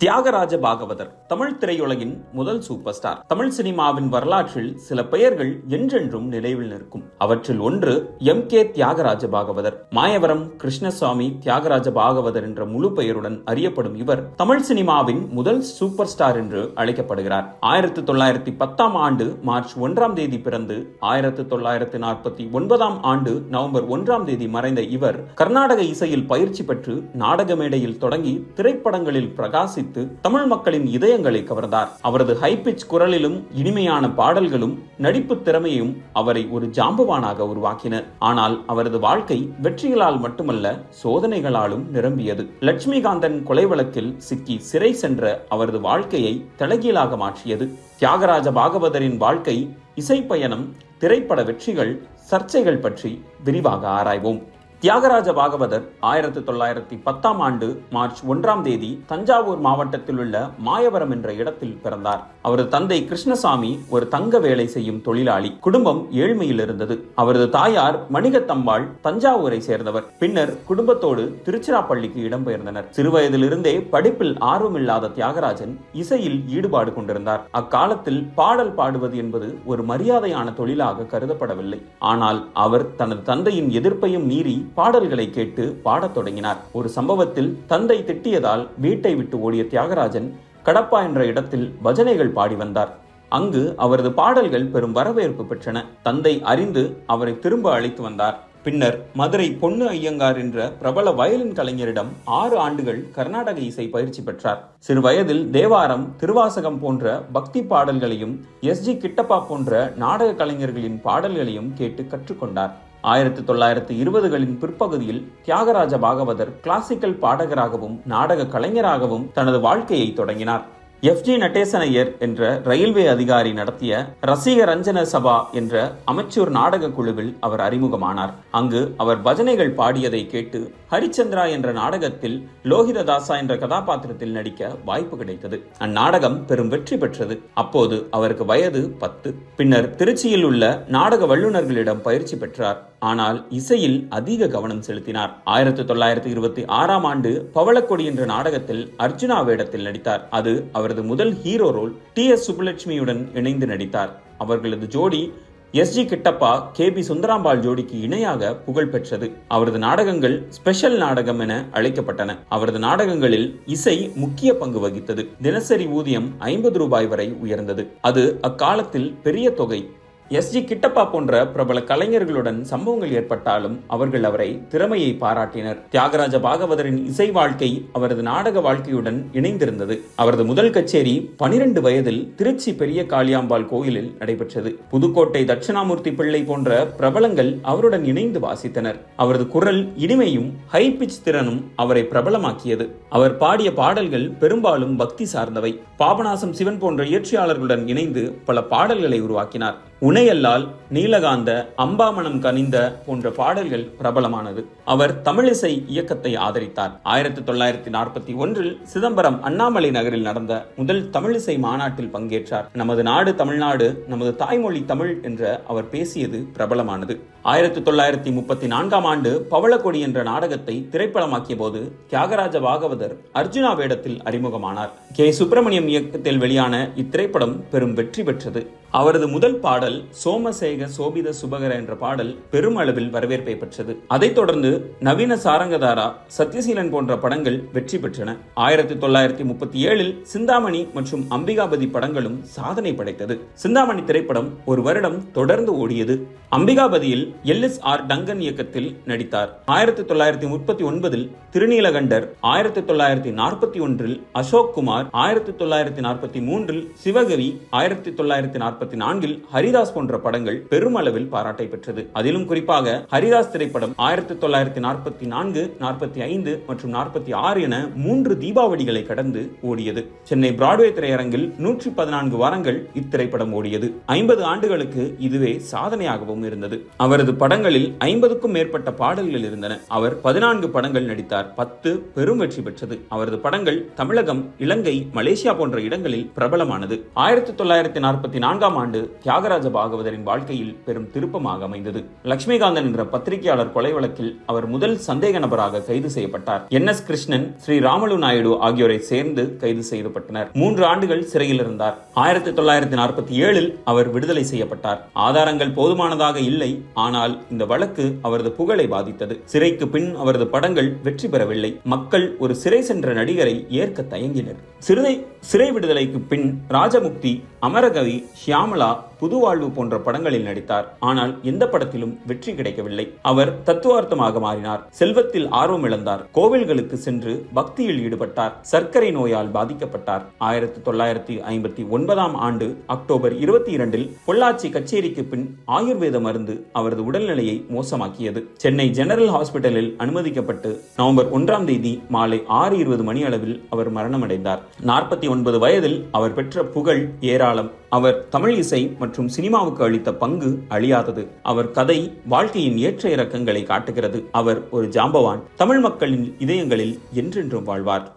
தியாகராஜ பாகவதர் தமிழ் திரையுலகின் முதல் super star. Tamil சினிமாவின் வரலாற்றில் சில பெயர்கள் என்றென்றும் நினைவில் நிற்கும். அவற்றில் ஒன்று எம். கே. தியாகராஜ பாகவதர். மாயவரம் கிருஷ்ணசாமி தியாகராஜ பாகவதர் என்ற முழு பெயருடன் அறியப்படும் இவர் தமிழ் சினிமாவின் முதல் சூப்பர் ஸ்டார் என்று அழைக்கப்படுகிறார். ஆயிரத்தி தொள்ளாயிரத்தி பத்தாம் ஆண்டு மார்ச் ஒன்றாம் தேதி பிறந்து ஆயிரத்தி தொள்ளாயிரத்தி நாற்பத்தி ஒன்பதாம் ஆண்டு நவம்பர் ஒன்றாம் தேதி மறைந்த இவர் கர்நாடக இசையில் பயிற்சி பெற்று நாடக மேடையில் தொடங்கி திரைப்படங்களில் வாசித்து தமிழ் மக்களின் இதயங்களை கவர்ந்தார். அவரது ஹைபிச் குரலிலும் இனிமையான பாடல்களும் நடிப்பு திறமையும் அவரை ஒரு ஜாம்பவானாக உருவாக்கின ஆனால் அவரது வாழ்க்கை வெற்றிகளால் மட்டுமல்ல சோதனைகளாலும் நிரம்பியது. லட்சுமிகாந்தன் கொலை வழக்கில் சிக்கி சிறை சென்ற அவரது வாழ்க்கையை தலைகீழாக மாற்றியது. தியாகராஜ பாகவதரின் வாழ்க்கை இசை பயணம் திரைப்பட வெற்றிகள் சர்ச்சைகள் பற்றி விரிவாக ஆராய்வோம். தியாகராஜ பாகவதர் ஆயிரத்தி தொள்ளாயிரத்தி பத்தாம் ஆண்டு மார்ச் ஒன்றாம் தேதி தஞ்சாவூர் மாவட்டத்தில் உள்ள மாயவரம் என்ற இடத்தில் பிறந்தார். அவரது தந்தை கிருஷ்ணசாமி ஒரு தங்க வேலை செய்யும் தொழிலாளி. குடும்பம் ஏழ்மையில் இருந்தது. அவரது தாயார் மணிகத்தம்பாள் தஞ்சாவூரை சேர்ந்தவர். பின்னர் குடும்பத்தோடு திருச்சிராப்பள்ளிக்கு இடம்பெயர்ந்தனர். சிறுவயதிலிருந்தே படிப்பில் ஆர்வமில்லாத தியாகராஜன் இசையில் ஈடுபாடு கொண்டிருந்தார். அக்காலத்தில் பாடல் பாடுவது என்பது ஒரு மரியாதையான தொழிலாக கருதப்படவில்லை. ஆனால் அவர் தனது தந்தையின் எதிர்ப்பையும் மீறி பாடல்களை கேட்டு பாடத் தொடங்கினார். ஒரு சம்பவத்தில் தந்தை திட்டியதால் வீட்டை விட்டு ஓடிய தியாகராஜன் கடப்பா என்ற இடத்தில் பஜனைகள் பாடி வந்தார். அங்கு அவரது பாடல்கள் பெரும் வரவேற்பு பெற்றன. தந்தை அறிந்து அவரை திரும்ப அழைத்து வந்தார். பின்னர் மதுரை பொன்னு ஐயங்கார் என்ற பிரபல வயலின் கலைஞரிடம் ஆறு ஆண்டுகள் கர்நாடக இசை பயிற்சி பெற்றார். சிறு வயதில் தேவாரம் திருவாசகம் போன்ற பக்தி பாடல்களையும் எஸ் ஜி கிட்டப்பா போன்ற நாடக கலைஞர்களின் பாடல்களையும் கேட்டு கற்றுக்கொண்டார். ஆயிரத்தி தொள்ளாயிரத்தி இருபதுகளின் பிற்பகுதியில் தியாகராஜ பாகவதர் கிளாசிக்கல் பாடகராகவும் நாடக கலைஞராகவும் தனது வாழ்க்கையை தொடங்கினார். எஃப். ஜி. நடேசனையர் என்ற ரயில்வே அதிகாரி நடத்திய ரசிக ரஞ்சன சபா என்ற அமைச்சூர் நாடக குழுவில் அவர் அறிமுகமானார். அங்கு அவர் பஜனைகள் பாடியதை கேட்டு ஹரிச்சந்திரா என்ற நாடகத்தில் லோகிததாசா என்ற கதாபாத்திரத்தில் நடிக்க வாய்ப்பு கிடைத்தது. அந்நாடகம் பெரும் வெற்றி பெற்றது. அப்போது அவருக்கு வயது பத்து. பின்னர் திருச்சியில் உள்ள நாடக வல்லுநர்களிடம் பயிற்சி பெற்றார். ஆனால் இசையில் அதிக கவனம் செலுத்தினார். ஆயிரத்தி தொள்ளாயிரத்தி இருபத்தி ஆறாம் ஆண்டு பவளக்கொடி என்ற நாடகத்தில் அர்ஜுனா வேடத்தில் நடித்தார். அது அவரது முதல் ஹீரோ ரோல் டி எஸ் சுப்புலட்சுமியுடன் இணைந்து நடித்தார். அவர்களது ஜோடி S G Kittappa K B Sundarambal ஜோடிக்கு இணையாக புகழ் பெற்றது. அவரது நாடகங்கள் ஸ்பெஷல் நாடகம் என அழைக்கப்பட்டன. அவரது நாடகங்களில் இசை முக்கிய பங்கு வகித்தது. தினசரி ஊதியம் ஐம்பது ரூபாய் வரை உயர்ந்தது. அது அக்காலத்தில் பெரிய தொகை எஸ் ஜி கிட்டப்பா போன்ற பிரபல கலைஞர்களுடன் சம்பவங்கள் ஏற்பட்டாலும் அவர்கள் அவரை திறமையை பாராட்டினர். தியாகராஜ பாகவதரின் இசை வாழ்க்கை அவரது நாடக வாழ்க்கையுடன் இணைந்திருந்தது. அவரது முதல் கச்சேரி பனிரெண்டு வயதில் திருச்சி பெரிய காளியாம்பாள் கோயிலில் நடைபெற்றது. புதுக்கோட்டை தட்சிணாமூர்த்தி பிள்ளை போன்ற பிரபலங்கள் அவருடன் இணைந்து வாசித்தனர். அவரது குரல் இனிமையும் ஹை பிச் திறனும் அவரை பிரபலமாக்கியது. அவர் பாடிய பாடல்கள் பெரும்பாலும் பக்தி சார்ந்தவை. பாபநாசம் சிவன் போன்ற இயற்றியாளர்களுடன் இணைந்து பல பாடல்களை உருவாக்கினார். உனையல்லால் நீலகாந்த அம்பாமணம் கனிந்த போன்ற பாடல்கள் பிரபலமானது. அவர் தமிழிசை இயக்கத்தை ஆதரித்தார். ஆயிரத்தி தொள்ளாயிரத்தி நாற்பத்தி ஒன்றில் சிதம்பரம் அண்ணாமலை நகரில் நடந்த முதல் தமிழிசை மாநாட்டில் பங்கேற்றார். நமது நாடு தமிழ்நாடு நமது தாய்மொழி தமிழ் என்ற அவர் பேசியது பிரபலமானது. ஆயிரத்தி தொள்ளாயிரத்தி முப்பத்தி நான்காம் ஆண்டு பவளக்கொடி என்ற நாடகத்தை திரைப்படமாக்கிய போது தியாகராஜ பாகவதர் அர்ஜுனா வேடத்தில் அறிமுகமானார். கே. சுப்பிரமணியம் இயக்கத்தில் வெளியான இத்திரைப்படம் பெரும் வெற்றி பெற்றது. அவரது முதல் பாடல் சோமசேக சோபித சுபகர என்ற பாடல் பெருமளவில் வரவேற்பை பெற்றது. அதைத் தொடர்ந்து நவீன சாரங்கதாரா சத்யசீலன் போன்ற படங்கள் வெற்றி பெற்றன. ஆயிரத்தி தொள்ளாயிரத்தி முப்பத்தி ஏழில் சிந்தாமணி மற்றும் அம்பிகாபதி படங்களும் சாதனை படைத்தது. சிந்தாமணி திரைப்படம் ஒரு வருடம் தொடர்ந்து ஓடியது. அம்பிகாபதியில் எல் எஸ் ஆர் டங்கன் இயக்கத்தில் நடித்தார். ஆயிரத்தி தொள்ளாயிரத்தி முப்பத்தி ஒன்பதில் திருநீலகண்டர் ஆயிரத்தி தொள்ளாயிரத்தி நாற்பத்தி ஒன்றில் அசோக் குமார் ஆயிரத்தி தொள்ளாயிரத்தி நாற்பத்தி மூன்றில் சிவகவி ஆயிரத்தி தொள்ளாயிரத்தி நாற்பத்தி நான்கில் ஹரிதாஸ் போன்ற படங்கள் பெருமளவில் பாராட்டை பெற்றது. அதிலும் குறிப்பாக ஹரிதாஸ் திரைப்படம் ஆயிரத்தி தொள்ளாயிரத்தி நாற்பத்தி நான்கு நாற்பத்தி ஐந்து மற்றும் நாற்பத்தி ஆறு என மூன்று தீபாவளிகளை கடந்து ஓடியது. சென்னை பிராட்வே திரையரங்கில் நூற்றி பதினான்கு வாரங்கள் இத்திரைப்படம் ஓடியது. ஐம்பது ஆண்டுகளுக்கு இதுவே சாதனையாகவும் இருந்தது. அவரது படங்களில் ஐம்பதுக்கும் மேற்பட்ட பாடல்கள் இருந்தன. அவர் பதினான்கு படங்கள் நடித்தார். பத்து பெரும் வெற்றி பெற்றது. அவரது படங்கள் தமிழகம் இலங்கை மலேசியா போன்ற இடங்களில் பிரபலமானது. ஆயிரத்தி தொள்ளாயிரத்தி நாற்பத்தி நான்காம் ஆண்டு தியாகராஜ தியாகராஜ பாகவதரின் வாழ்க்கையில் பெரும் திருப்பமாக அமைந்தது. லட்சுமிகாந்தன் என்ற பத்திரிகையாளர் கொலை வழக்கில் அவர் முதல் சந்தேக நபராக கைது செய்யப்பட்டார். N. S. Krishnan Sriramulu Naidu ஆகியோரை சேர்ந்து கைது செய்யப்பட்டனர் மூன்று ஆண்டுகள் சிறையில் இருந்தார். ஆயிரத்தி தொள்ளாயிரத்தி நாற்பத்தி ஏழில் அவர் விடுதலை செய்யப்பட்டார். ஆதாரங்கள் போதுமானதாக இல்லை ஆனால் இந்த வழக்கு அவரது புகழை பாதித்தது. சிறைக்கு பின் அவரது படங்கள் வெற்றி பெறவில்லை. மக்கள் ஒரு சிறை சென்ற நடிகரை ஏற்க தயங்கினர். சிறை சிறை விடுதலைக்கு பின் ராஜமுக்தி அமரகவி ஷியாமலா புதுவாழ்வு போன்ற படங்களில் நடித்தார். ஆனால் எந்த படத்திலும் வெற்றி கிடைக்கவில்லை. அவர் தத்துவார்த்தமாக மாறினார். செல்வத்தில் ஆர்வம் இழந்தார். கோவில்களுக்கு சென்று பக்தியில் ஈடுபட்டார். சர்க்கரை நோயால் பாதிக்கப்பட்டார். ஆயிரத்தி தொள்ளாயிரத்தி ஐம்பத்தி ஒன்பதாம் ஆண்டு அக்டோபர் இருபத்தி இரண்டில் பொள்ளாச்சி கச்சேரிக்கு பின் ஆயுர்வேத மருந்து அவரது உடல்நிலையை மோசமாக்கியது. சென்னை ஜெனரல் ஹாஸ்பிட்டலில் அனுமதிக்கப்பட்டு நவம்பர் ஒன்றாம் தேதி மாலை ஆறு இருபது மணி அளவில் அவர் மரணமடைந்தார். நாற்பத்தி ஒன்பது வயதில் அவர் பெற்ற புகழ் ஏராளம். அவர் தமிழ் இசை மற்றும் சினிமாவுக்கு அளித்த பங்கு அழியாதது. அவர் கதை வாழ்க்கையின் ஏற்ற இறக்கங்களை காட்டுகிறது. அவர் ஒரு ஜாம்பவான். தமிழ் மக்களின் இதயங்களில் என்றென்றும் வாழ்வார்.